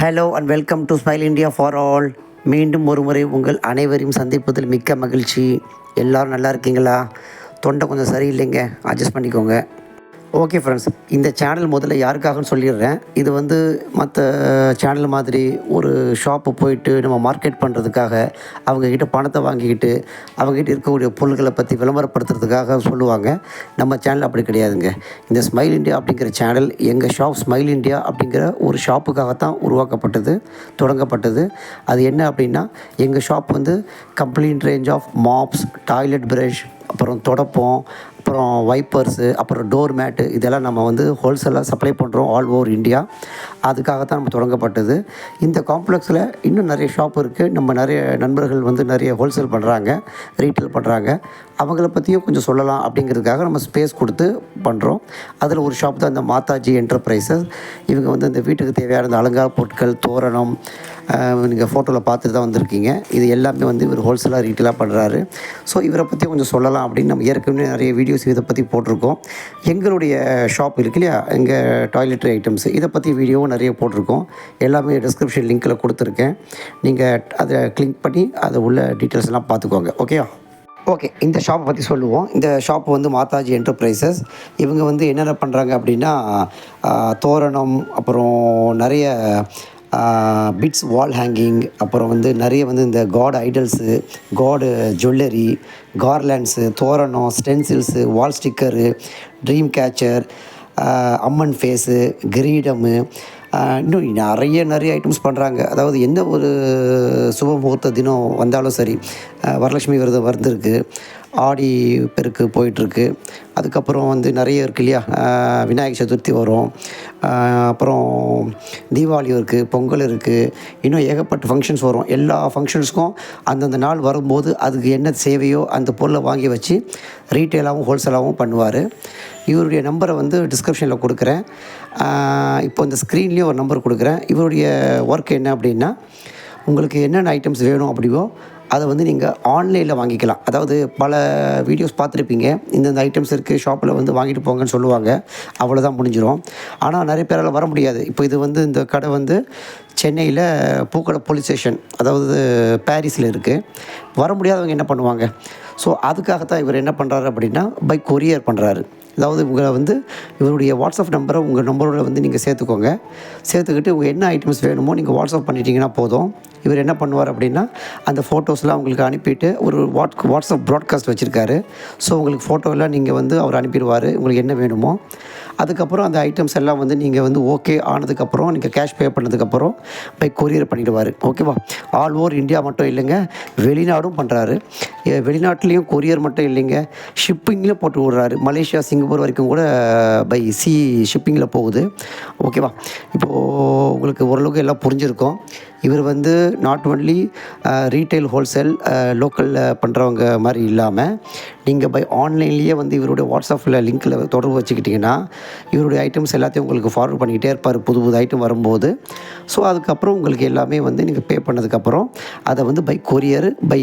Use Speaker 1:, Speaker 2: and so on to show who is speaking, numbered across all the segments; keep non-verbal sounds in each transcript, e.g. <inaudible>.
Speaker 1: Hello and welcome to smile India for all மீண்டும் ஒரு முறை உங்கள் அனைவரையும் சந்திப்பதில் மிக்க மகிழ்ச்சி. எல்லோரும் நல்லா இருக்கீங்களா? தொண்டை கொஞ்சம் சரியில்லைங்க. அட்ஜஸ்ட் பண்ணிக்கோங்க. ஓகே ஃப்ரெண்ட்ஸ் இந்த சேனல் முதல்ல யாருக்காகன்னு சொல்லிடுறேன். இது வந்து மற்ற சேனல் மாதிரி ஒரு ஷாப்பு போயிட்டு நம்ம மார்க்கெட் பண்ணுறதுக்காக அவங்கக்கிட்ட பணத்தை வாங்கிக்கிட்டு அவங்ககிட்ட இருக்கக்கூடிய பொருட்களை பற்றி விளம்பரப்படுத்துறதுக்காக சொல்லுவாங்க. நம்ம சேனல் அப்படி கிடையாதுங்க. இந்த ஸ்மைல் இண்டியா அப்படிங்கிற சேனல் எங்கள் ஷாப் ஸ்மைல் இண்டியா அப்படிங்கிற ஒரு ஷாப்புக்காகத்தான் உருவாக்கப்பட்டது தொடங்கப்பட்டது. அது என்ன அப்படின்னா எங்கள் ஷாப் வந்து complete range of mops toilet brush அப்புறம் தொடப்பம் அப்புறம் வைப்பர்ஸு அப்புறம் டோர் மேட்டு இதெல்லாம் நம்ம வந்து ஹோல்சேலாக சப்ளை பண்ணுறோம் ஆல் ஓவர் இந்தியா அதுக்காகத்தான் நம்ம தொடங்கப்பட்டது. இந்த காம்ப்ளெக்ஸில் இன்னும் நிறைய ஷாப் இருக்குது நம்ம நிறைய நண்பர்கள் வந்து நிறைய ஹோல்சேல் பண்ணுறாங்க ரீட்டைல் பண்ணுறாங்க அவங்கள பற்றியும் கொஞ்சம் சொல்லலாம் அப்படிங்கிறதுக்காக நம்ம ஸ்பேஸ் கொடுத்து பண்ணுறோம் அதில் ஒரு ஷாப் தான் இந்த மாதாஜி என்டர்பிரைசஸ் இவங்க வந்து இந்த வீட்டுக்கு தேவையான இந்த அலங்கார பொருட்கள் தோரணம் நீங்கள் ஃபோட்டோவில் பார்த்துட்டு தான் வந்திருக்கீங்க. இது எல்லாமே வந்து இவர் ஹோல்சேலாக ரீட்டெயிலாக பண்ணுறாரு ஸோ இவரை பற்றி கொஞ்சம் சொல்லலாம் அப்படின்னு நம்ம ஏற்கனவே நிறைய வீடியோஸ் இதை பற்றி போட்டிருக்கோம். எங்களுடைய ஷாப் இருக்கு இல்லையா? எங்கள் டாய்லெட்ரி ஐட்டம்ஸ் இதை பற்றி வீடியோவும் நிறைய போட்டிருக்கோம். எல்லாமே டிஸ்கிரிப்ஷன் லிங்க்கில் கொடுத்துருக்கேன். நீங்கள் அதை கிளிக் பண்ணி அதை உள்ள டீட்டெயில்ஸ் எல்லாம் பார்த்துக்கோங்க. ஓகேயா ஓகே இந்த ஷாப்பை பற்றி சொல்லுவோம். இந்த ஷாப் வந்து மாதாஜி என்டர்பிரைசஸ் இவங்க வந்து என்னென்ன பண்ணுறாங்க அப்படின்னா தோரணம் அப்புறம் நிறைய பிட்ஸ் வால் ஹேங்கிங் அப்புறம் வந்து நிறைய வந்து இந்த காட் ஐடல்ஸு காடு ஜுவல்லரி கார்லேண்ட்ஸு தோரணம் stencils wall sticker dream catcher Amman face கிரீடமு இன்னும் நிறைய நிறைய ஐட்டம்ஸ் பண்ணுறாங்க அதாவது எந்த ஒரு சுப முகூர்த்த தினம் வந்தாலும் சரி வரலட்சுமி விரதம் வந்திருக்கு ஆடி பெருக்கு போயிட்டுருக்கு. அதுக்கப்புறம் வந்து நிறைய இருக்கு இல்லையா? விநாயகர் சதுர்த்தி வரும். அப்புறம் தீபாவளி இருக்குது பொங்கல் இருக்குது இன்னும் ஏகப்பட்ட ஃபங்க்ஷன்ஸ் வரும். எல்லா ஃபங்க்ஷன்ஸ்க்கும் அந்தந்த நாள் வரும்போது அதுக்கு என்ன சேவையோ அந்த பொருளை வாங்கி வச்சு ரீட்டெயிலாகவும் ஹோல்சேலாகவும் பண்ணுவார். இவருடைய நம்பரை வந்து டிஸ்கிரிப்ஷனில் கொடுக்குறேன். இப்போ இந்த ஸ்க்ரீன்லேயும் ஒரு நம்பர் கொடுக்குறேன். இவருடைய ஒர்க் என்ன அப்படின்னா உங்களுக்கு என்னென்ன ஐட்டம்ஸ் வேணும் அப்படியோ அதை வந்து நீங்கள் ஆன்லைனில் வாங்கிக்கலாம். அதாவது பல வீடியோஸ் பார்த்துருப்பீங்க. இந்தந்த ஐட்டம்ஸ் இருக்குது ஷாப்பில் வந்து வாங்கிட்டு போங்கன்னு சொல்லுவாங்க. அவ்வளோதான் முடிஞ்சிடும் ஆனால் நிறைய பேரால் வர முடியாது. இப்போ இது வந்து இந்த கடை வந்து சென்னையில் பூக்கடை போலீஸ் ஸ்டேஷன் அதாவது பாரிஸில் இருக்குது வர முடியாதவங்க என்ன பண்ணுவாங்க? ஸோ அதுக்காகத்தான் இவர் என்ன பண்ணுறாரு அப்படின்னா பை கொரியர் பண்ணுறாரு அதாவது உங்களை வந்து இவருடைய வாட்ஸ்அப் நம்பரை உங்கள் நம்பரோட வந்து நீங்கள் சேர்த்துக்கோங்க. சேர்த்துக்கிட்டு உங்கள் என்ன ஐட்டம்ஸ் வேணுமோ நீங்கள் வாட்ஸ்அப் பண்ணிட்டீங்கன்னா போதும். இவர் என்ன பண்ணுவார் அப்படின்னா அந்த ஃபோட்டோஸ்லாம் உங்களுக்கு அனுப்பிட்டு ஒரு வாட் வாட்ஸ்அப் ப்ராட்காஸ்ட் வச்சுருக்காரு. ஸோ உங்களுக்கு ஃபோட்டோலாம் நீங்கள் வந்து அவர் அனுப்பிடுவார். உங்களுக்கு என்ன வேணுமோ. அதுக்கப்புறம் அந்த ஐட்டம்ஸ் எல்லாம் வந்து நீங்கள் வந்து ஓகே ஆனதுக்கப்புறம் நீங்கள் கேஷ் பே பண்ணதுக்கப்புறம் பை கொரியர் பண்ணிடுவார். ஓகேவா ஆல் ஓவர் இந்தியா மட்டும் இல்லைங்க. வெளிநாடும் பண்ணுறாரு வெளிநாட்டிலையும் கொரியர் மட்டும் இல்லைங்க. ஷிப்பிங்கில் போட்டு விடுறாரு. மலேசியா சிங்கப்பூர் வரைக்கும் கூட பை சி ஷிப்பிங்கில் போகுது. ஓகேவா இப்போது உங்களுக்கு ஓரளவுக்கு எல்லாம் புரிஞ்சிருக்கும். இவர் வந்து நாட் ஒன்லி ரீட்டைல் ஹோல்சேல் லோக்கலில் பண்ணுறவங்க மாதிரி இல்லாமல் நீங்கள் பை ஆன்லைன்லேயே வந்து இவருடைய வாட்ஸ்அப்பில் லிங்க்கில் தொடர்பு வச்சுக்கிட்டிங்கன்னா இவருடைய ஐட்டம்ஸ் எல்லாத்தையும் உங்களுக்கு ஃபார்வர்ட் பண்ணிக்கிட்டே இருப்பார். புது புது ஐட்டம் வரும்போது. ஸோ அதுக்கப்புறம் உங்களுக்கு எல்லாமே வந்து நீங்கள் பே பண்ணதுக்கப்புறம் அதை வந்து by courier by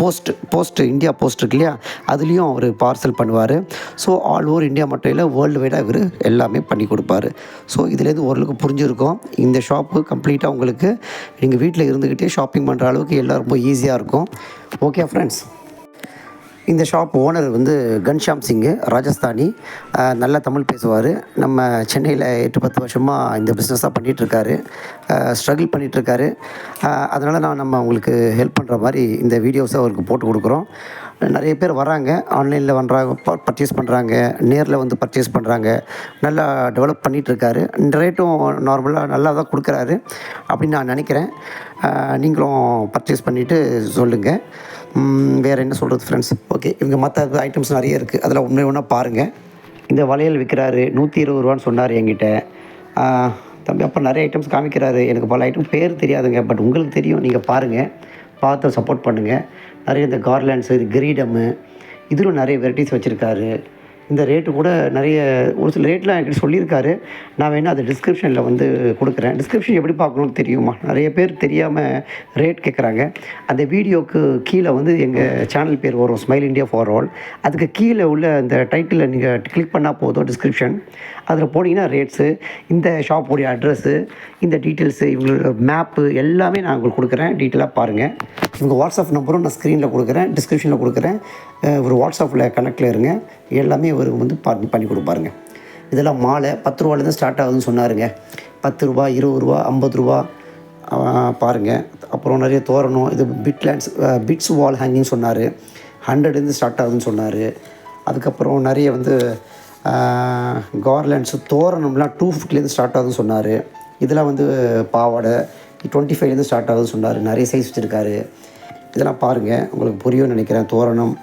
Speaker 1: post post India post இருக்கு இல்லையா? அதுலேயும் அவர் பார்சல் பண்ணுவார். ஸோ ஆல் ஓவர் இந்தியா மட்டும் இல்லை வேர்ல்டு வைடாக இவர் எல்லாமே பண்ணி கொடுப்பாரு. ஸோ இதுலேருந்து ஓரளவுக்கு புரிஞ்சிருக்கும். இந்த ஷாப்பு கம்ப்ளீட்டாக உங்களுக்கு நீங்கள் வீட்டில் இருந்துக்கிட்டே ஷாப்பிங் பண்ணுற அளவுக்கு எல்லாம் ரொம்ப ஈஸியாக இருக்கும். ஓகே ஃப்ரெண்ட்ஸ் இந்த ஷாப் ஓனர் வந்து கன்ஷாம் சிங்கு ராஜஸ்தானி நல்லா தமிழ் பேசுவார். நம்ம சென்னையில் எட்டு பத்து வருஷமாக இந்த பிஸ்னஸாக பண்ணிகிட்ருக்காரு ஸ்ட்ரகிள் பண்ணிகிட்ருக்காரு அதனால் நான் நம்ம உங்களுக்கு ஹெல்ப் பண்ணுற மாதிரி இந்த வீடியோஸை அவருக்கு போட்டு கொடுக்குறோம். நிறைய பேர் வராங்க. ஆன்லைனில் வர்றாங்க பர்ச்சேஸ் பண்ணுறாங்க நேரில் வந்து பர்ச்சேஸ் பண்ணுறாங்க நல்லா டெவலப் பண்ணிகிட்ருக்காரு இந்த ரேட்டும் நார்மலாக நல்லா தான் கொடுக்குறாரு. அப்படின்னு நான் நினைக்கிறேன். நீங்களும் பர்ச்சேஸ் பண்ணிவிட்டு சொல்லுங்கள் வேறு என்ன சொல்கிறது ஃப்ரெண்ட்ஸ் ஓகே இவங்க மற்ற ஐட்டம்ஸ் நிறைய இருக்குது அதில் ஒன்று ஒன்றா பாருங்கள் இந்த வளையல் விற்கிறாரு நூற்றி இருபது ரூபான்னு சொன்னார் என்கிட்ட. தம்பி அப்போ நிறைய ஐட்டம்ஸ் காமிக்கிறாரு. எனக்கு பல ஐட்டம் பேர் தெரியாதுங்க பட் உங்களுக்கு தெரியும் நீங்கள் பாருங்கள் பார்த்து சப்போர்ட் பண்ணுங்கள் நிறைய இந்த கார்லேண்ட்ஸு இது கிரீடமு இதிலும் நிறைய வெரைட்டிஸ் வச்சுருக்காரு. இந்த ரேட்டு கூட நிறைய ஒரு சில ரேட்லாம் என்கிட்ட சொல்லியிருக்காரு. நான் வேணால் அது டிஸ்கிரிப்ஷனில் வந்து கொடுக்குறேன். டிஸ்கிரிப்ஷன் எப்படி பார்க்கணும்னு தெரியுமா? நிறைய பேர் தெரியாமல் ரேட் கேட்குறாங்க அந்த வீடியோக்கு கீழே வந்து எங்கள் சேனல் பேர் வரும் ஸ்மைல் இண்டியா ஃபார் ஆல் அதுக்கு கீழே உள்ள அந்த டைட்டிலை நீங்கள் கிளிக் பண்ணால் போதும் டிஸ்கிரிப்ஷன் அதில் போனீங்கன்னா ரேட்ஸு இந்த ஷாப்போடைய அட்ரஸ்ஸு இந்த டீட்டெயில்ஸு இவங்களோட மேப்பு எல்லாமே நான் உங்களுக்கு கொடுக்குறேன். டீட்டெயிலாக பாருங்கள் இவங்க வாட்ஸ்அப் நம்பரும் நான் ஸ்க்ரீனில் கொடுக்குறேன் டிஸ்கிரிப்ஷனில் கொடுக்குறேன். ஒரு வாட்ஸ்அப்பில் கனெக்டில் இருங்க. எல்லாமே இவர் வந்து பண்ணி பண்ணி கொடுப்பாருங்க. இதெல்லாம் மாலை பத்து ரூபாலேருந்து ஸ்டார்ட் ஆகுதுன்னு சொன்னாருங்க. பத்து ரூபா இருபது ரூபா ஐம்பது ரூபா பாருங்கள் அப்புறம் நிறைய தோரணம் இது பிட்லேண்ட்ஸ் பிட்ஸ் வால் ஹேங்கிங் சொன்னார். ஹண்ட்ரட்லேருந்து ஸ்டார்ட் ஆகுதுன்னு சொன்னார். அதுக்கப்புறம் நிறைய வந்து கார்லேண்ட்ஸு தோரணம்லாம் டூ ஃபிஃப்டிலேருந்து ஸ்டார்ட் ஆகுதுன்னு சொன்னார். இதெல்லாம் வந்து பாவாடை டுவெண்ட்டி ஃபைவ்லேருந்து ஸ்டார்ட் ஆகுதுன்னு சொன்னார். நிறைய சைஸ் வச்சுருக்காரு. இதெல்லாம் பாருங்கள் உங்களுக்கு புரியும்னு நினைக்கிறேன். தோரணம்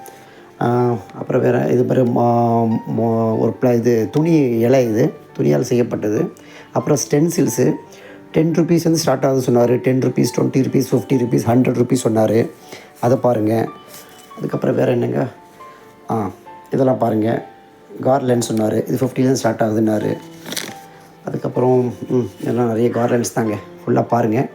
Speaker 1: அப்புறம் வேறு இது மாதிரி மா- ஒரு ப்ள இது துணி இலை இது துணியால் செய்யப்பட்டது. அப்புறம் ஸ்டென்சில்ஸு டென் ருபீஸ் வந்து ஸ்டார்ட் ஆகுது சொன்னார். Ten rupees twenty rupees fifty rupees hundred rupees சொன்னார். அதை பாருங்கள் அதுக்கப்புறம் வேறு என்னங்க? ஆ இதெல்லாம் பாருங்கள் கார்லன்னு சொன்னார். இது ஃபிஃப்டிலேருந்து ஸ்டார்ட் ஆகுதுன்னாரு. அதுக்கப்புறம் ம் நிறைய கார்லன்ஸ் தாங்க. ஃபுல்லாக பாருங்கள்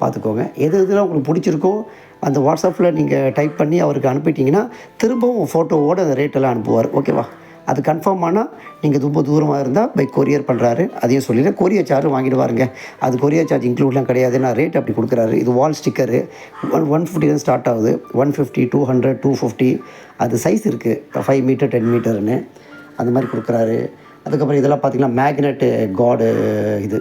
Speaker 1: பார்த்துக்கோங்க. எது இதெல்லாம் உங்களுக்கு பிடிச்சிருக்கோ அந்த வாட்ஸ்அப்பில் நீங்கள் டைப் பண்ணி அவருக்கு அனுப்பிட்டீங்கன்னா திரும்பவும் ஃபோட்டோவோட அந்த ரேட்டெல்லாம் அனுப்புவார். ஓகேவா? அது கன்ஃபார்ம் ஆனால் நீங்கள் ரொம்ப தூரமாக இருந்தால் பை கொரியர் பண்ணுறாரு அதையும் சொல்லிடுறேன். கொரியர் சார்ஜ் வாங்கிடுவாருங்க அது கொரியர் சார்ஜ் இன்க்ளூட்லாம் கிடையாது. நான் ரேட் அப்படி கொடுக்குறாரு. இது வால் ஸ்டிக்கரு ஒன் ஒன் ஃபிஃப்டிலேருந்து ஸ்டார்ட் ஆகுது. One fifty two hundred two fifty அது சைஸ் இருக்குது ஃபைவ் மீட்டர் டென் மீட்டர்னு அந்த மாதிரி கொடுக்குறாரு. அதுக்கப்புறம் இதெல்லாம் பார்த்தீங்கன்னா மேக்னெட்டு காடு இது.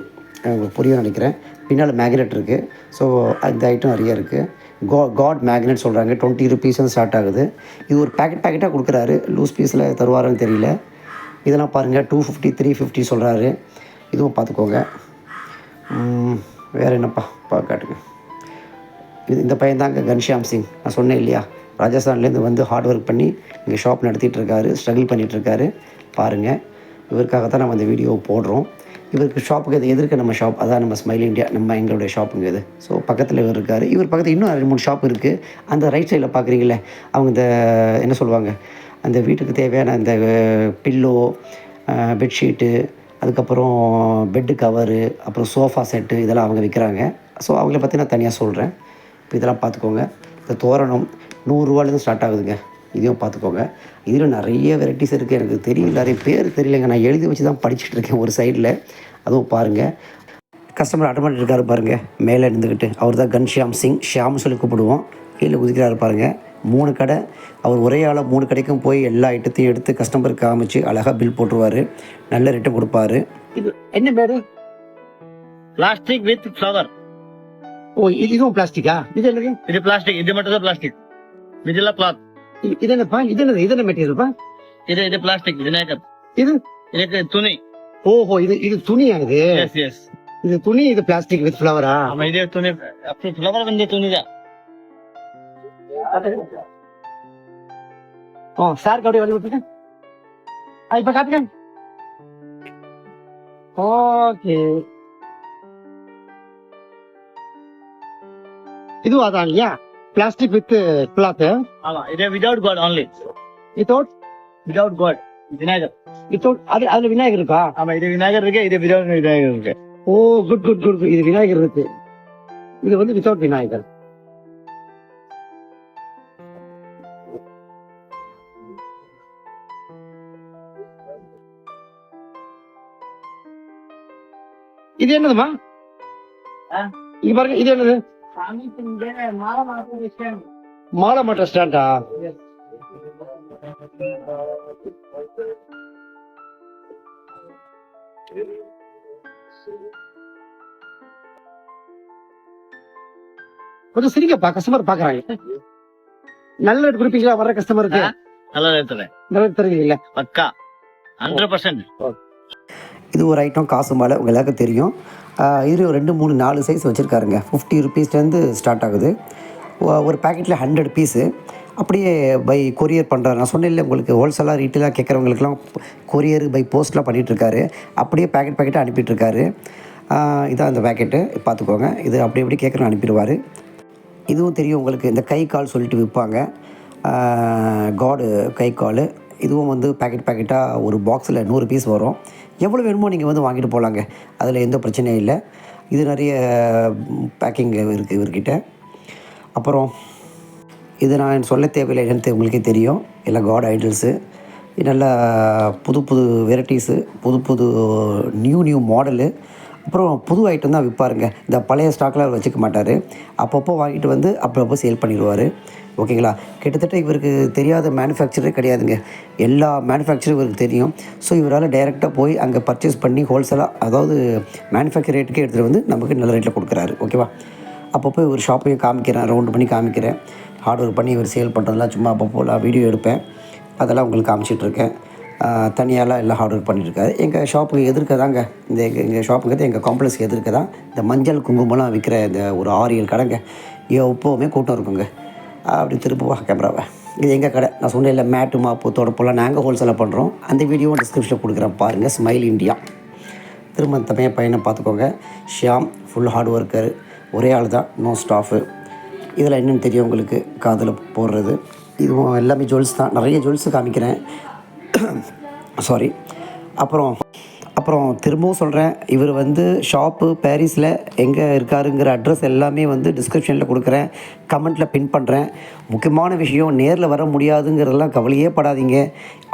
Speaker 1: உங்களுக்கு புரியும் நினைக்கிறேன். பின்னால் மேக்னெட் இருக்குது ஸோ அந்த ஐட்டம் நிறைய இருக்குது கா காட் மேக்னெட் சொல்கிறாங்க டுவெண்ட்டி ருபீஸ் ஸ்டார்ட் ஆகுது. இது ஒரு பேக்கெட் பேக்கெட்டாக கொடுக்குறாரு. லூஸ் பீஸில் தருவாரான்னு தெரியல. இதெல்லாம் பாருங்கள் டூ ஃபிஃப்டி த்ரீ ஃபிஃப்டி சொல்கிறாரு இதுவும் பார்த்துக்கோங்க. வேறு என்னப்பா? பா காட்டுங்க. இது இந்த பையன் தாங்க கன்ஷியாம் சிங். நான் சொன்னேன் இல்லையா? ராஜஸ்தான்லேருந்து வந்து ஹார்ட் ஒர்க் பண்ணி இங்கே ஷாப் நடத்திட்டு இருக்காரு. ஸ்ட்ரகிள் பண்ணிகிட்ருக்காரு பாருங்கள் இவருக்காக தான் நம்ம இந்த வீடியோ போடுறோம். இவருக்கு ஷாப்புக்கு இது எதிர்க்க நம்ம ஷாப் அதான் நம்ம ஸ்மைல் இந்தியா நம்ம எங்களுடைய ஷாப்புங்க இது. ஸோ பக்கத்தில் இவர் இருக்கார். இவர் பக்கத்தில் இன்னும் ரெண்டு மூணு ஷாப் இருக்குது அந்த ரைட் சைடில் பார்க்குறீங்களே அவங்க இந்த என்ன சொல்லுவாங்க அந்த வீட்டுக்கு தேவையான அந்த பில்லோ பெட்ஷீட்டு அதுக்கப்புறம் பெட்டு கவரு அப்புறம் சோஃபா செட்டு இதெல்லாம் அவங்க விற்கிறாங்க ஸோ அவங்கள பற்றி நான் தனியாக சொல்கிறேன் இப்போ இதெல்லாம் பார்த்துக்கோங்க இந்த தோரணம் நூறுரூவாலேருந்து ஸ்டார்ட் ஆகுதுங்க. இதையும் பார்த்துக்கோங்க. இதில் நிறைய வெரைட்டிஸ் இருக்குது எனக்கு தெரியல நிறைய பேர் தெரியலங்க. நான் எழுதி வச்சு தான் படிச்சுட்டு இருக்கேன் ஒரு சைடில் அதுவும் பாருங்கள் கஸ்டமர் ஆட்டோமேட்டிக் இருக்கார் பாருங்கள் மேலே இருந்துக்கிட்டு அவர் தான் கன்ஷியாம் சிங் ஷியாம் சொல்லி கூப்பிடுவோம். கீழே குதிக்கிறாரு பாருங்கள் மூணு கடை. அவர் ஒரே ஆளாக மூணு கடைக்கும் போய் எல்லா ஐட்டத்தையும் எடுத்து கஸ்டமருக்கு காமிச்சு அழகாக பில் போட்டுருவார். நல்ல ரேட்டு கொடுப்பாரு. இது என்ன பேர்
Speaker 2: பிளாஸ்டிக் வித் ஃப்ளவர்
Speaker 1: ஓ இதுவும் பிளாஸ்டிக்கா இது என்னது?
Speaker 2: இது பிளாஸ்டிக் இது மட்டும் தான் பிளாஸ்டிக் இதெல்லாம்
Speaker 1: கிளாத் இது என்னப்பா? இது என்ன இது என்ன மெட்டீரியல்ப்பா?
Speaker 2: இது இது பிளாஸ்டிக் விநாயகர்.
Speaker 1: இது?
Speaker 2: எனக்கு துணி.
Speaker 1: ஓஹோ இது இது துணியா
Speaker 2: இது எஸ் எஸ்
Speaker 1: இது துணி இது பிளாஸ்டிக் வித் ஃப்ளவரா
Speaker 2: ஆமா
Speaker 1: இது துணி. அப்படி ஃப்ளவர் வந்து துணி தான். ஓ சார் கவுடி வந்து இல்லையா? பிளாஸ்டிக் வித் கிளாத்
Speaker 2: ஆமா இது without god only
Speaker 1: without
Speaker 2: without god Vinayagar.
Speaker 1: Without அது அதுல விநாயகர் இருக்கா?
Speaker 2: ஆமா இது விநாயகர் இருக்கு இது வித்வுட் விநாயகர் இருக்கு.
Speaker 1: ஓ குட் குட் குட் இது விநாயகர் இருக்கு. இது வந்து வித்வுட் விநாயகர். இது என்னதுமா இங்க பாருங்க இது என்னது? மாலமாட்ட ஸ்டாண்டா? கொஞ்சம் சிரிங்கப்பா கஸ்டமர் பாக்குறாங்க. நல்ல ரேட் கொடுப்பீங்களா வர்ற கஸ்டமருக்கு
Speaker 2: நல்ல ரேட் தருவீங்க
Speaker 1: நல்ல ரேட் தருவீங்களா
Speaker 2: பக்கா. ஹண்ட்ரட் பர்சன்ட்
Speaker 1: இது ஒரு ஐட்டம் காசு மாலை உங்கள் எல்லாருக்கும் தெரியும். இது ரெண்டு மூணு நாலு சைஸ் வச்சுருக்காருங்க. ஃபிஃப்டி ருபீஸ்லேருந்து ஸ்டார்ட் ஆகுது. ஒரு பேக்கெட்டில் ஹண்ட்ரட் பீஸு அப்படியே பை கொரியர் பண்ணுறாரு நான் சொன்னேன் இல்லை உங்களுக்கு ஹோல்சேலாக ரீட்டெயிலாக கேட்குறவங்களுக்குலாம் கொரியர் பை போஸ்ட்லாம் பண்ணிகிட்ருக்காரு அப்படியே பேக்கெட் பேக்கெட்டாக அனுப்பிட்டுருக்காரு. இதான் அந்த பேக்கெட்டு பார்த்துக்கோங்க. இது அப்படி எப்படி கேட்குறோம் அனுப்பிடுவார். இதுவும் தெரியும் உங்களுக்கு. இந்த கை கால் சொல்லிட்டு விற்பாங்க காடு கை கால். இதுவும் வந்து பேக்கெட் பேக்கெட்டாக ஒரு பாக்ஸில் நூறு பீஸ் வரும். எவ்வளோ வேணுமோ நீங்கள் வந்து வாங்கிட்டு போகலாங்க அதில் எந்த பிரச்சனையும் இல்லை. இது நிறைய பேக்கிங் இருக்குது இவர்கிட்ட. அப்புறம் இது நான் சொல்ல தேவையில்லை என்னன்னு உங்களுக்கே தெரியும். எல்லாம் காட் ஐடல்ஸு நல்லா புது புது வெரைட்டிஸு புது புது நியூ நியூ மாடலு அப்புறம் புது ஐட்டம் தான் விற்பாருங்க இந்த பழைய ஸ்டாக்லாம் அவர் வச்சுக்க மாட்டார். அப்பப்போ வாங்கிட்டு வந்து அப்பப்போ சேல் பண்ணிடுவார். ஓகேங்களா? கிட்டத்தட்ட இவருக்கு தெரியாத மேனுஃபேக்சரே கிடையாதுங்க. எல்லா மேனுஃபேக்சரும் இவருக்கு தெரியும். ஸோ இவரால் டைரெக்டாக போய் அங்கே பர்ச்சேஸ் பண்ணி ஹோல்சேலாக அதாவது மேனுஃபேக்சர் ரேட்டுக்கே எடுத்துகிட்டு வந்து நமக்கு நல்ல ரேட்டில் கொடுக்குறாரு. ஓகேவா அப்பப்போ ஒரு ஷாப்பையும் காமிக்கிறேன் ரவுண்டு பண்ணி காமிக்கிறேன். ஹார்ட் ஒர்க் பண்ணி இவர் சேல் பண்ணுறதெல்லாம் சும்மா அப்பப்போ நான் வீடியோ எடுப்பேன். அதெல்லாம் உங்களுக்கு காமிச்சிட்ருக்கேன் தனியாலாம் எல்லாம் ஹார்ட் ஒர்க் பண்ணியிருக்காரு எங்கள் ஷாப்புக்கு எதிர்க்க தாங்க. இந்த எங்கள் எங்கள் ஷாப்புங்கிறது எங்கள் காம்ப்ளெக்ஸ்க்கு எதிர்க்க தான் இந்த மஞ்சள் குங்குமம்லாம் விற்கிற இந்த ஒரு ஆறு ஏழு கடைங்க. எப்போவுமே கூட்டம் இருக்குங்க. அப்படி திருப்புவா கேமராவை. இது எங்கள் கடை? நான் சொன்னேன் இல்லை மேட்டு மாப்பு தொடப்பெல்லாம் நாங்கள் ஹோல்சேலாக பண்ணுறோம் அந்த வீடியோவும் டிஸ்கிரிப்ஷனில் கொடுக்குறேன் பாருங்கள் ஸ்மைல் இந்தியா திரும்ப அந்த பையனை பார்த்துக்கோங்க. ஷியாம் ஃபுல் ஹார்ட் ஒர்க்கர் ஒரே ஆள் தான் நோ ஸ்டாஃபு இதில் என்னென்னு தெரியும் உங்களுக்கு? காதில் போடுறது. இதுவும் எல்லாமே ஜுவல்ஸ் தான். நிறைய ஜுவல்ஸு காமிக்கிறேன். <coughs> சாரி அப்புறம் அப்புறம் திரும்பவும் சொல்கிறேன் இவர் வந்து ஷாப்பு பாரிஸில் எங்கே இருக்காருங்கிற அட்ரஸ் எல்லாமே வந்து டிஸ்கிரிப்ஷனில் கொடுக்குறேன் கமெண்ட்டில் பின் பண்ணுறேன் முக்கியமான விஷயம் நேரில் வர முடியாதுங்கிறதெல்லாம் கவலையே படாதீங்க.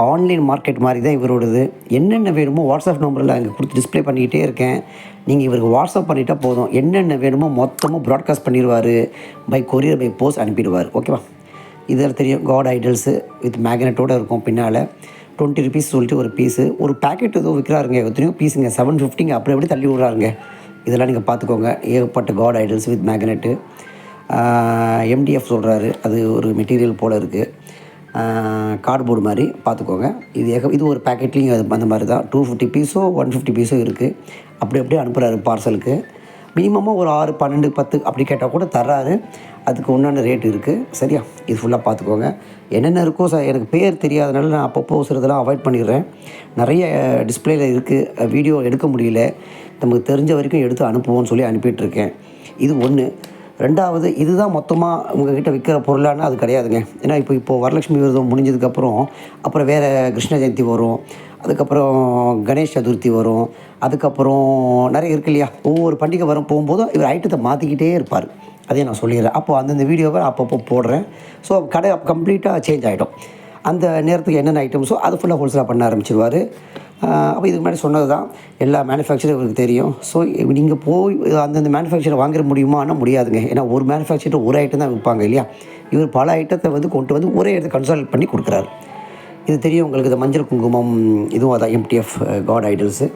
Speaker 1: ஆன்லைன் மார்க்கெட் மாதிரி தான் இவரோடது. என்னென்ன வேணுமோ வாட்ஸ்அப் நம்பரில் அங்கே கொடுத்து டிஸ்ப்ளே பண்ணிக்கிட்டே இருக்கேன். நீங்கள் இவருக்கு வாட்ஸ்அப் பண்ணிட்டால் போதும். என்னென்ன வேணுமோ மொத்தமாக ப்ராட்காஸ்ட் பண்ணிடுவார். பை கொரியர் பை போஸ்ட் அனுப்பிடுவார். ஓகேவா இதில் தெரியும். காட் ஐடல்ஸு வித் மேக்னெட்டோடு இருக்கும் பின்னால். டுவெண்ட்டி ருபீஸ் சொல்லிட்டு ஒரு பீஸு ஒரு பேக்கெட் ஏதோ விற்கிறாருங்க எத்தனையோ பீஸுங்க செவன் ஃபிஃப்டிங்க அப்படி அப்படி தள்ளி விடுறாருங்க. இதெல்லாம் நீங்கள் பார்த்துக்கோங்க. ஏகப்பட்ட god idols with magnet MDF சொல்கிறாரு அது ஒரு மெட்டீரியல் போல் இருக்குது கார்ட்போர்டு மாதிரி. பார்த்துக்கோங்க. இது ஏக இது ஒரு பேக்கெட்லேயும் அது அந்த மாதிரி தான். டூ ஃபிஃப்டி பீஸோ ஒன் ஃபிஃப்டி பீஸோ இருக்குது அப்படி அப்படியே அனுப்புகிறாரு பார்சலுக்கு மினிமமாக ஒரு ஆறு பன்னெண்டு பத்து அப்படி கேட்டால் கூட தர்றாரு. அதுக்கு உண்டான ரேட் இருக்குது சரியா? இது ஃபுல்லாக பார்த்துக்கோங்க என்னென்ன இருக்கோ சார் எனக்கு பேர் தெரியாதனால நான் அப்பப்போ சிலதெல்லாம் அவாய்ட் பண்ணிடுறேன். நிறைய டிஸ்பிளேல இருக்குது வீடியோ எடுக்க முடியல. நமக்கு தெரிஞ்ச வரைக்கும் எடுத்து அனுப்புவோம்னு சொல்லி அனுப்பிட்டுருக்கேன். இது ஒன்று ரெண்டாவது இதுதான் மொத்தமாக உங்ககிட்ட விற்கிற பொருளானா அது கிடையாதுங்க. ஏன்னா இப்போ இப்போது வரலட்சுமி விரதம் முடிஞ்சதுக்கப்புறம் அப்புறம் வேறு கிருஷ்ண ஜெயந்தி வரும். அதுக்கப்புறம் கணேஷ் சதுர்த்தி வரும். அதுக்கப்புறம் நிறைய இருக்கு இல்லையா? ஒவ்வொரு பண்டிகை வரும் போகும்போதும் இவர் ஐட்டத்தை மாற்றிக்கிட்டே இருப்பார். அதே நான் சொல்லிடுறேன். அப்போது அந்தந்த வீடியோவை அப்பப்போ போடுறேன். ஸோ கடை கம்ப்ளீட்டாக சேஞ்ச் ஆகிடும் அந்த நேரத்துக்கு என்னென்ன ஐட்டம்ஸோ அது ஃபுல்லாக ஹோல்சேலாக பண்ண ஆரம்பிச்சிருவார். அப்போ இதுக்கு முன்னாடி சொன்னது தான் எல்லா மேனுஃபேக்சரும் இவருக்கு தெரியும். ஸோ நீங்கள் போய் அந்தந்த மேனுஃபேக்சரை வாங்கிட முடியுமான்னா முடியாதுங்க. ஏன்னா ஒரு மேனுஃபேக்சர் ஒரு ஐட்டம் தான் விற்பாங்க இல்லையா? இவர் பல ஐட்டத்தை வந்து கொண்டு வந்து ஒரே இடத்த கன்சல்ட் பண்ணி கொடுக்குறாரு. இது தெரியும் உங்களுக்கு இந்த மஞ்சள் குங்குமம் இதுவும் அதான் எம்டிஎஃப் காட் ஐடல்ஸு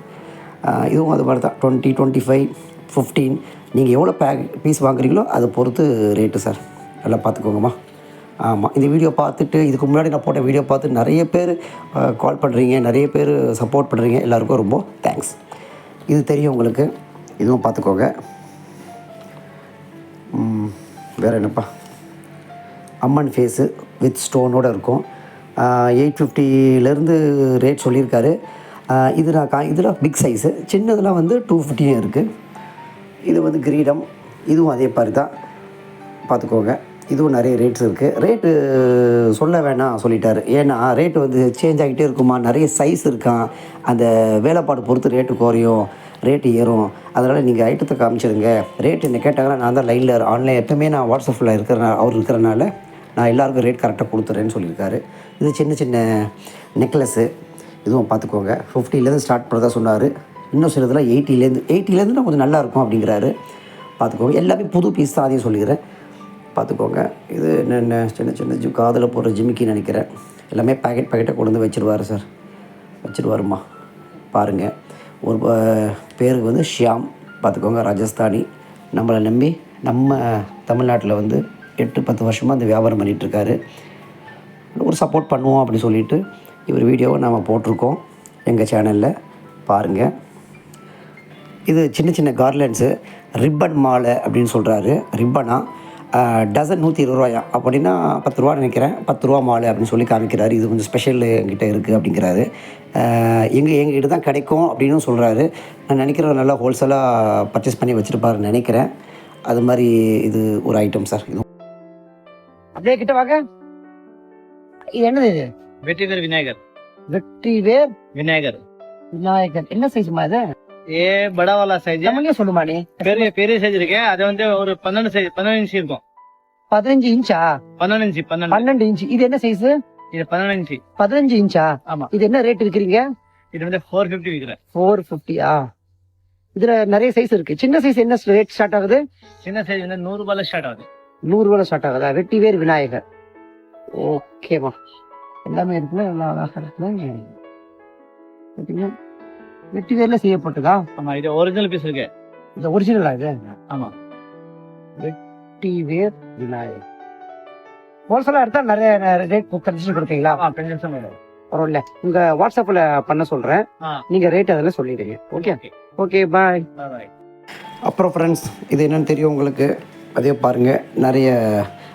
Speaker 1: இதுவும் அது மாதிரி தான் டுவெண்ட்டி டுவெண்ட்டி ஃபைவ் ஃபிஃப்டீன் நீங்கள் எவ்வளோ பேக் பீஸ் வாங்குறீங்களோ அதை பொறுத்து ரேட்டு சார் நல்லா பார்த்துக்கோங்கம்மா. ஆமாம் இந்த வீடியோ பார்த்துட்டு இதுக்கு முன்னாடி நான் போட்ட வீடியோ பார்த்து நிறைய பேர் கால் பண்ணுறீங்க நிறைய பேர் சப்போர்ட் பண்ணுறீங்க எல்லாருக்கும் ரொம்ப தேங்க்ஸ் இது தெரியும் உங்களுக்கு. இதுவும் பார்த்துக்கோங்க. ம், வேறு என்னப்பா? அம்மன் ஃபேஸு வித் ஸ்டோனோடு இருக்கும். எயிட் ஃபிஃப்டிலேருந்து ரேட் சொல்லியிருக்காரு. இது நான் கா இதில் பிக் சைஸு சின்னதெல்லாம் வந்து டூ ஃபிஃப்டியும் இருக்குது இது வந்து கிரீடம் இதுவும் அதே மாதிரி தான். பார்த்துக்கோங்க. இதுவும் நிறைய ரேட்ஸ் இருக்குது ரேட்டு சொல்ல வேணாம் சொல்லிட்டாரு. ஏன்னா ரேட்டு வந்து சேஞ்ச் ஆகிட்டே இருக்குமா? நிறைய சைஸ் இருக்கான். அந்த வேலைப்பாடு பொறுத்து ரேட்டு குறையும் ரேட்டு ஏறும். அதனால் நீங்கள் ஐட்டத்தை காமிச்சிருங்க. ரேட்டு என்ன கேட்டாங்கன்னா நான் தான் லைனில் ஆன்லைன் எப்பவுமே நான் வாட்ஸ்அப்பில் இருக்கிற அவர் இருக்கிறனால நான் எல்லாருக்கும் ரேட் கரெக்டாக கொடுத்துறேன்னு சொல்லியிருக்காரு. இது சின்ன சின்ன நெக்லஸ்ஸு இதுவும் பார்த்துக்கோங்க. ஃபிஃப்டிலேருந்து ஸ்டார்ட் பண்ணுறதா சொன்னார். இன்னும் சிலதெல்லாம் எயிட்டிலேருந்து எயிட்டிலேருந்து கொஞ்சம் நல்லாயிருக்கும் அப்படிங்கிறாரு. பார்த்துக்கோங்க. எல்லாமே புது பீஸ் தான் அதையும் சொல்லிக்கிறேன். பார்த்துக்கோங்க. இது என்னென்ன சின்ன சின்ன ஜிம் காதில் போடுற ஜிமிக்கி நினைக்கிறேன். எல்லாமே பேக்கெட் பேக்கெட்டை கொண்டு வந்து வச்சுருவார் சார் வச்சுருவாருமா பாருங்கள் ஒரு பேருக்கு வந்து ஷியாம் பார்த்துக்கோங்க ராஜஸ்தானி. நம்மளை நம்பி நம்ம தமிழ்நாட்டில் வந்து எட்டு பத்து வருஷமாக அந்த வியாபாரம் பண்ணிகிட்ருக்காரு ஒரு சப்போர்ட் பண்ணுவோம் அப்படின்னு சொல்லிட்டு இவர் வீடியோவை நாம் போட்டிருக்கோம் எங்கள் சேனலில் பாருங்கள் இது சின்ன சின்ன கார்லண்ட்ஸு ரிப்பன் மாலை அப்படின்னு சொல்கிறாரு ரிப்பனா டசன் நூற்றி இருபது ரூபாயா? அப்படின்னா பத்து ரூபா நினைக்கிறேன். பத்து ரூபா மாலை அப்படின்னு சொல்லி காமிக்கிறாரு. இது கொஞ்சம் ஸ்பெஷல் என்கிட்ட இருக்குது அப்படிங்கிறாரு. எங்கள் எங்ககிட்ட தான் கிடைக்கும் அப்படின்னு சொல்கிறாரு நான் நினைக்கிறேன் நல்லா ஹோல்சேலாக பர்ச்சேஸ் பண்ணி வச்சுருப்பாருன்னு நினைக்கிறேன். அது மாதிரி இது ஒரு ஐட்டம் சார் இது அப்படியே கிட்ட வாங்க. இது என்னது இது?
Speaker 2: வெற்றிவேர் விநாயகர்.
Speaker 1: வெற்றி வேர்
Speaker 2: விநாயகர்.
Speaker 1: விநாயகர். என்ன சைஸ்மா இது?
Speaker 2: ஏ படா வாலா சைஸ்
Speaker 1: தமிழ்லயே சொல்லுமா நீ?
Speaker 2: பெரிய பெரிய சைஸ் இருக்கு. அது வந்து ஒரு பன்னெண்டு சைஸ் பன்னெண்டு இன்ச்சு இருக்கும்.
Speaker 1: பதினஞ்சு இன்ச்சா
Speaker 2: பன்னெண்டு இன்ச்சு பன்னெண்டு.
Speaker 1: பன்னெண்டு இன்ச் இது என்ன சைஸ்
Speaker 2: இது பன்னெண்டு இன்ச்சு
Speaker 1: பதினஞ்சு இன்ச்சா
Speaker 2: ஆமா.
Speaker 1: இது என்ன ரேட் இருக்கிறீங்க?
Speaker 2: இது வந்து ஃபோர் ஃபிஃப்டி விற்கிறேன்
Speaker 1: ஃபோர் ஃபிஃப்டியா இதுல நிறைய சைஸ் இருக்கு. சின்ன சைஸ் என்ன ரேட் ஸ்டார்ட் ஆகுது?
Speaker 2: சின்ன சைஸ் வந்து நூறு ரூபாயில ஸ்டார்ட் ஆகுது.
Speaker 1: நூறு ரூபாய் ஸ்டார்ட் ஆகுதா? வெட்டி வேர் விநாயகர். ஓகேமா எல்லாமே இருக்குல்ல? எல்லாம் அழகா இருக்குல்ல வேர்ல செய்யப்பட்டதா
Speaker 2: ஆமா இது ஒரிஜினல் பீஸ் இருக்கு.
Speaker 1: இந்த ஒரிஜினலா இது?
Speaker 2: ஆமா.
Speaker 1: வெட்டி வேர் விநாயகர். ஹோல்சேலா எடுத்தா நிறைய ரேட் கன்செஷன் கொடுப்பீங்களா?
Speaker 2: ஆமா பென்ஷன் வரும்
Speaker 1: பரவாயில்ல. உங்க வாட்ஸ்அப்ல பண்ண சொல்றேன்.
Speaker 2: ஆ.
Speaker 1: நீங்க ரேட் அதெல்லாம் சொல்லிடுங்க. ஓகே ஓகே பாய்
Speaker 2: பாய்
Speaker 1: அப்புறம் ஃப்ரெண்ட்ஸ் இது என்னன்னு தெரியும் உங்களுக்கு? அதே பாருங்கள் நிறைய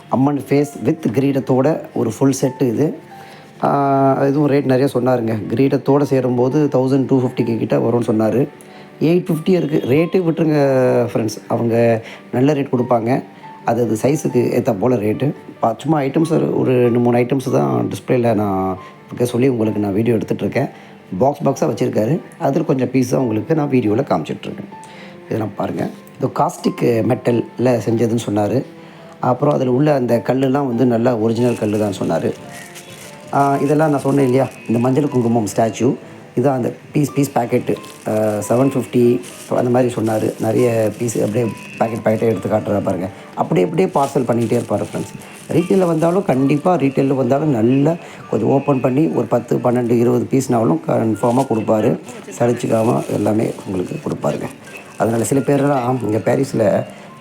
Speaker 1: அம்மன் ஃபேஸ் வித் கிரீடத்தோட ஒரு ஃபுல் செட்டு இது. இதுவும் ரேட் நிறைய சொன்னாருங்க. கிரீடத்தோடு சேரும்போது தௌசண்ட் டூ ஃபிஃப்டிக்கு கிட்டே வரும்னு சொன்னார். எயிட் ஃபிஃப்டி இருக்குது ரேட்டு விட்டுருங்க ஃப்ரெண்ட்ஸ் அவங்க நல்ல ரேட் கொடுப்பாங்க. அது அது சைஸுக்கு ஏற்ற போல் ரேட்டு பா சும்மா ஐட்டம்ஸ் ஒரு ரெண்டு மூணு ஐட்டம்ஸ் தான் டிஸ்பிளேயில் நான் இருக்க சொல்லி உங்களுக்கு நான் வீடியோ எடுத்துகிட்ருக்கேன் பாக்ஸ் பாக்ஸாக வச்சுருக்காரு. அதில் கொஞ்சம் பீஸாக உங்களுக்கு நான் வீடியோவில் காமிச்சிட்ருக்கேன் இதெல்லாம் பாருங்கள் இது காஸ்டிக் மெட்டலில் செஞ்சதுன்னு சொன்னார். அப்புறம் அதில் உள்ள அந்த கல்லுலாம் வந்து நல்லா ஒரிஜினல் கல் தான் சொன்னார். இதெல்லாம் நான் சொன்னேன் இல்லையா? இந்த மஞ்சள் குங்குமம் ஸ்டாச்சு. இதான் அந்த piece piece packet seven fifty அந்த மாதிரி சொன்னார். நிறைய பீஸ் அப்படியே பேக்கெட் பேக்கெட்டே எடுத்து காட்டுறா பாருங்க. அப்படியே அப்படியே பார்சல் பண்ணிகிட்டே இருப்பார் ஃப்ரெண்ட்ஸ் ரீட்டெயிலில் வந்தாலும் கண்டிப்பாக ரீட்டெயிலில் வந்தாலும் நல்லா கொஞ்சம் ஓப்பன் பண்ணி ஒரு பத்து பன்னெண்டு இருபது பீஸ்னாலும் கன்ஃபார்மாக கொடுப்பாரு. சளிச்சிக்காமல் எல்லாமே உங்களுக்கு கொடுப்பாருங்க. அதனால் சில பேர்லாம் இங்கே பாரிஸில்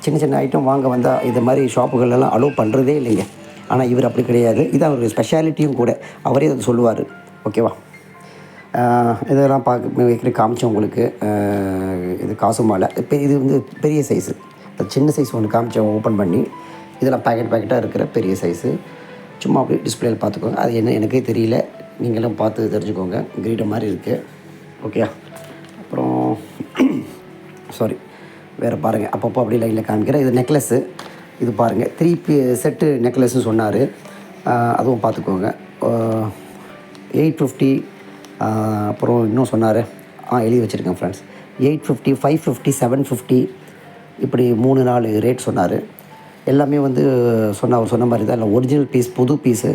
Speaker 1: சின்ன சின்ன ஐட்டம் வாங்க வந்தால் இந்த மாதிரி ஷாப்புகள்லாம் அலோவ் பண்ணுறதே இல்லைங்க. ஆனால் இவர் அப்படி கிடையாது. இது அவருடைய ஸ்பெஷாலிட்டியும் கூட. அவரே அதை சொல்லுவார். ஓகேவா இதெல்லாம் பார்க்க வைக்கிற காமிச்சேன் உங்களுக்கு. இது காசு மாலை. இப்போ இது வந்து பெரிய சைஸு சின்ன சைஸ் ஒன்று காமிச்சேன் ஓப்பன் பண்ணி இதெல்லாம் பேக்கெட் பேக்கெட்டாக இருக்கிற பெரிய சைஸு சும்மா அப்படியே டிஸ்பிளேல பார்த்துக்கோங்க. அது என்ன எனக்கே தெரியல. நீங்களும் பார்த்து தெரிஞ்சுக்கோங்க. கிரீட மாதிரி இருக்குது ஓகே அப்புறம் சாரி வேறு பாருங்கள் அப்பப்போ அப்படியே லைனில் காமிக்கிறேன். இது நெக்லஸ்ஸு இது பாருங்கள் த்ரீ பி செட்டு நெக்லஸ்ன்னு சொன்னார். அதுவும் பார்த்துக்கோங்க எயிட் ஃபிஃப்டி அப்புறம் இன்னும் சொன்னார். ஆ எழுதி வச்சுருக்கேன் friends eight fifty five fifty seven fifty இப்படி மூணு நாலு ரேட் சொன்னார். எல்லாமே வந்து சொன்ன அவர் சொன்ன மாதிரி தான். இல்லை ஒரிஜினல் பீஸ் புது பீஸு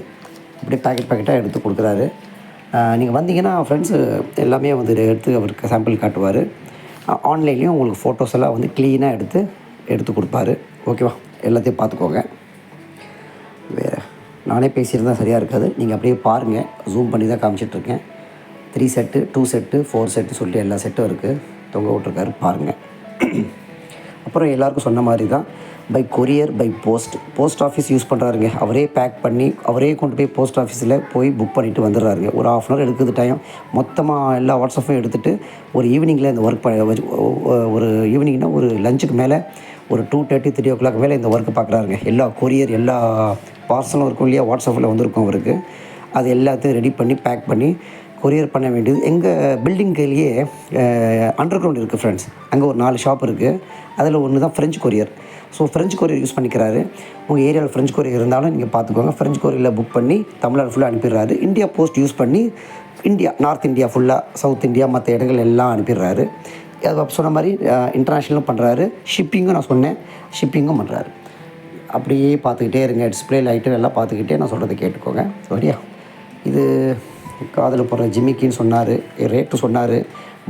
Speaker 1: இப்படி பேக்கெட் பேக்கெட்டாக எடுத்து கொடுக்குறாரு. நீங்கள் வந்தீங்கன்னா ஃப்ரெண்ட்ஸு எல்லாமே வந்து எடுத்து அவருக்கு சாம்பிள் காட்டுவார். ஆன்லைன்லேயும் உங்களுக்கு ஃபோட்டோஸ் எல்லாம் வந்து க்ளீனாக எடுத்து எடுத்து கொடுப்பாரு. ஓகேவா எல்லாத்தையும் பார்த்துக்கோங்க. வேறு நானே பேசியிருந்தால் சரியாக இருக்காது. நீங்கள் அப்படியே பாருங்கள் ஜூம் பண்ணி தான் காமிச்சிட்ருக்கேன். Three set two set four set சொல்லிட்டு எல்லா செட்டும் இருக்குது தொங்க விட்ருக்காரு பாருங்கள் அப்புறம் எல்லாருக்கும் சொன்ன மாதிரி தான் by courier by post post office use பண்ணுறாருங்க அவரே பேக் பண்ணி அவரே கொண்டு போய் போஸ்ட் ஆஃபீஸில் போய் புக் பண்ணிவிட்டு வந்துடுறாருங்க. ஒரு ஆஃப் அன் ஹவர் எடுக்குது டைம் மொத்தமாக எல்லா வாட்ஸ்அப்பும் எடுத்துகிட்டு ஒரு ஈவினிங்கில் இந்த ஒர்க் ஒரு ஈவினிங்னா ஒரு லஞ்சுக்கு மேலே ஒரு two thirty three o'clock மேலே இந்த ஒர்க்கு பார்க்குறாருங்க. எல்லா கொரியர் எல்லா பார்சலும் இருக்கும் இல்லையா? வாட்ஸ்அப்பில் வந்திருக்கும் அவருக்கு. அது எல்லாத்தையும் ரெடி பண்ணி பேக் பண்ணி கொரியர் பண்ண வேண்டியது. எங்கள் பில்டிங்லேயே அண்டர் கிரவுண்ட் இருக்குது ஃப்ரெண்ட்ஸ் அங்கே ஒரு நாலு ஷாப் இருக்குது அதில் ஒன்று தான் French courier so French courier use பண்ணிக்கிறாரு. உங்கள் ஏரியாவில் ஃப்ரெஞ்ச் கொரியர் இருந்தாலும் நீங்கள் பார்த்துக்கோங்க. ஃப்ரெஞ்ச் கொரியரில் புக் பண்ணி தமிழ்நாடு ஃபுல்லாக அனுப்பிடுறாரு. இந்தியா போஸ்ட் யூஸ் பண்ணி இந்தியா நார்த் இந்தியா ஃபுல்லாக சவுத் இந்தியா மற்ற இடங்கள் எல்லாம் அனுப்பிடுறாரு. அது சொன்ன மாதிரி இன்டர்நேஷ்னலும் பண்ணுறாரு ஷிப்பிங்கும் நான் சொன்னேன். ஷிப்பிங்கும் பண்ணுறாரு அப்படியே பார்த்துக்கிட்டே இருங்க. டிஸ்பிளே லைட்டு எல்லாம் பார்த்துக்கிட்டே நான் சொல்கிறத கேட்டுக்கோங்க. சரியா? இது காதில் போடுற ஜிமிக்கின்னு சொன்னார். ரேட்டு சொன்னார்.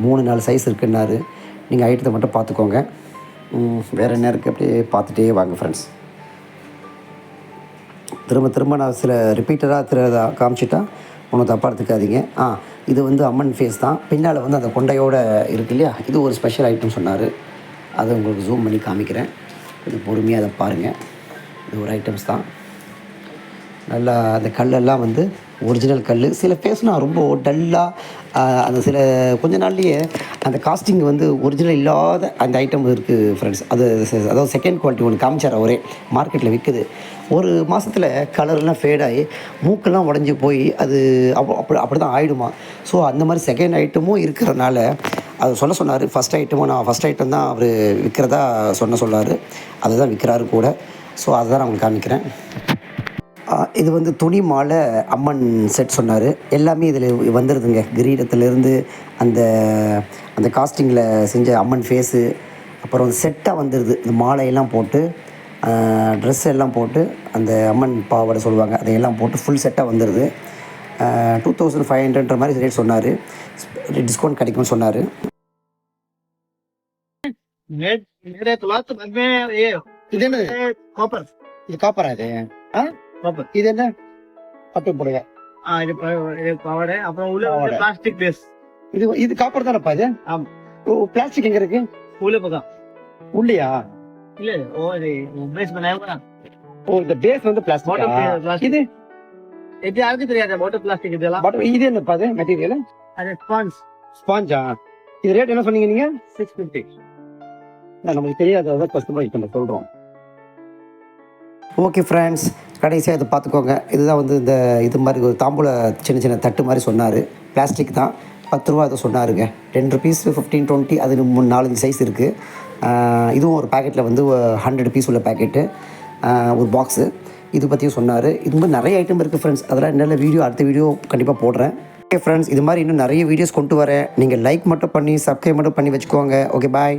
Speaker 1: மூணு நாலு சைஸ் இருக்குன்னாரு. நீங்கள் ஐட்டத்தை மட்டும் பார்த்துக்கோங்க. வேறு என்ன இருக்குது அப்படியே பார்த்துட்டே வாங்க ஃப்ரெண்ட்ஸ் திரும்ப திரும்ப நான் சில ரிப்பீட்டடாக திரு காமிச்சிட்டா ஒன்றும் தப்பாக எடுத்துக்காதீங்க. ஆ இது வந்து அம்மன் ஃபேஸ் தான். பின்னால் வந்து அந்த கொண்டையோடு இருக்கு இல்லையா? இது ஒரு ஸ்பெஷல் ஐட்டம் சொன்னார். அதை உங்களுக்கு ஜூம் பண்ணி காமிக்கிறேன். கொஞ்சம் பொறுமையாக அதை பாருங்கள் இது ஒரு ஐட்டம்ஸ் தான். நல்லா அந்த கல்லெல்லாம் வந்து ஒரிஜினல் கல் சில ஃபேஸ்னால் ரொம்ப டல்லாக அந்த சில கொஞ்ச நாள்லேயே அந்த காஸ்டிங் வந்து ஒரிஜினல் இல்லாத அந்த ஐட்டம் இருக்குது ஃப்ரெண்ட்ஸ் அது அதாவது செகண்ட் குவாலிட்டி ஒன்று காமிச்சார் அவரே. மார்க்கெட்டில் விற்குது ஒரு மாதத்தில் கலர்லாம் ஃபேடாகி மூக்கெல்லாம் உடஞ்சி போய் அது அப்போ அப்படி அப்படி தான் ஆகிடுமா ஸோ அந்த மாதிரி செகண்ட் ஐட்டமும் இருக்கிறனால அது சொல்ல சொன்னார். ஃபஸ்ட் ஐட்டமும் நான் ஃபஸ்ட் ஐட்டம் தான் அவர் விற்கிறதா சொன்ன சொன்னார். அதை தான் விற்கிறாரு கூட. ஸோ அதை தான் நான் உங்களுக்கு காமிக்கிறேன். இது வந்து துணி மாலை அம்மன் செட் சொன்னார். எல்லாமே இதில் வந்துடுதுங்க கிரீடத்துலேருந்து அந்த அந்த காஸ்டிங்கில் செஞ்ச அம்மன் ஃபேஸு அப்புறம் செட்டாக வந்துடுது இந்த மாலையெல்லாம் போட்டு ட்ரெஸ் எல்லாம் போட்டு அந்த அம்மன் பாவாடை சொல்லுவாங்க அதையெல்லாம் போட்டு ஃபுல் செட்டாக வந்துடுது டூ தௌசண்ட் ஃபைவ் ஹண்ட்ரட்ன்ற மாதிரி ரேட் சொன்னார். டிஸ்கவுண்ட் கிடைக்கும்னு சொன்னார். இது காப்பரா இது இது என்ன பட்டு
Speaker 2: புடவை ஆ இது பாவாடை அப்புறம்
Speaker 1: உள்ள பாவாடை.
Speaker 2: பிளாஸ்டிக் பேஸ்
Speaker 1: இது இது காப்பர் தானப்பா இது? பிளாஸ்டிக் எங்க இருக்கு?
Speaker 2: உள்ள பக்கம்.
Speaker 1: உள்ளியா?
Speaker 2: இல்ல ஓ
Speaker 1: ஓ இந்த பேஸ் வந்து
Speaker 2: Bottom
Speaker 1: பிளாஸ்டிக் இது?
Speaker 2: இது யாருக்கும் தெரியாது மோட்டர் பிளாஸ்டிக் இதெல்லாம்.
Speaker 1: பட் இது என்னப்பா இது? மெட்டீரியல்
Speaker 2: அது ஸ்பான்ஸ்
Speaker 1: ஸ்பாஞ்சா இது ரேட் என்ன சொன்னீங்க நீங்க?
Speaker 2: சிக்ஸ்
Speaker 1: ஃபிஃப்டி நமக்கு தெரியாததான் ஓகே ஃப்ரெண்ட்ஸ் கடைசியாக இதை பார்த்துக்கோங்க. இதுதான் வந்து இந்த இது மாதிரி ஒரு தாம்பூல சின்ன சின்ன தட்டு மாதிரி சொன்னார். பிளாஸ்டிக் தான். பத்து ரூபா அதை சொன்னாருங்க. டென் ருபீஸ் ஃபிஃப்டீன் டுவெண்ட்டி அது மூணு நாலஞ்சு சைஸ் இருக்குது இதுவும் ஒரு பேக்கெட்டில் வந்து ஹண்ட்ரட் பீஸ் உள்ள பேக்கெட்டு ஒரு பாக்ஸு இது பற்றியும் சொன்னார். இது மாதிரி நிறைய ஐட்டம் இருக்குது ஃப்ரெண்ட்ஸ் அதெல்லாம் என்னால் வீடியோ அடுத்த வீடியோ கண்டிப்பாக போடுறேன். ஓகே ஃப்ரெண்ட்ஸ் இது மாதிரி இன்னும் நிறைய வீடியோஸ் கொண்டு வரேன். நீங்கள் லைக் மட்டும் பண்ணி சப்ஸ்கிரைப் மட்டும் பண்ணி வச்சுக்கோங்க. Okay bye